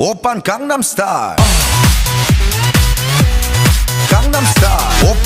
오빤 강남스타일. 강남스타일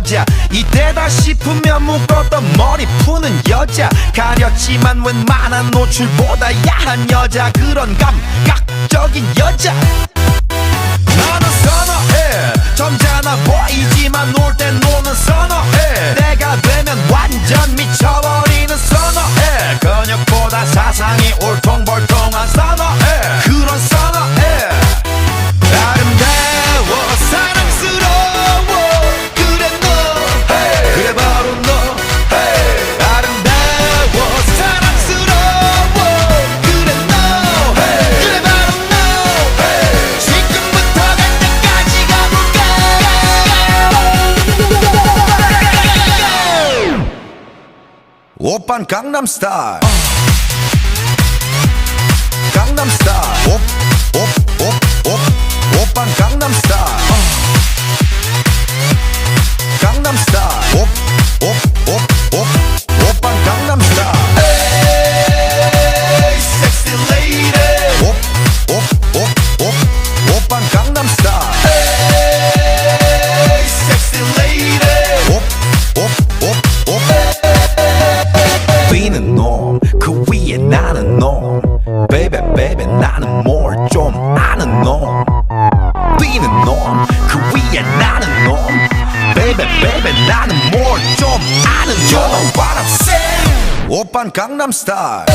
여자. 이때다 싶으면 묶었던 머리 푸는 여자. 가렸지만 웬만한 노출보다 야한 여자. 그런 감각적인 여자. 나는 선어해. 점잖아 보이지만 놀 땐 노는 선어해. 내가 되면 완전 미쳐버리는 선어해. 근육보다 오빤 강남스타일 강남스타일 베베 베베 나는 뭘 좀 아는 놈? 뛰는 놈 그 위에 나는 놈? 베베 베베 나는 뭘 좀 아는 놈? You know what I'm saying. 오빤 강남스타일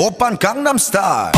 오빤 강남스타일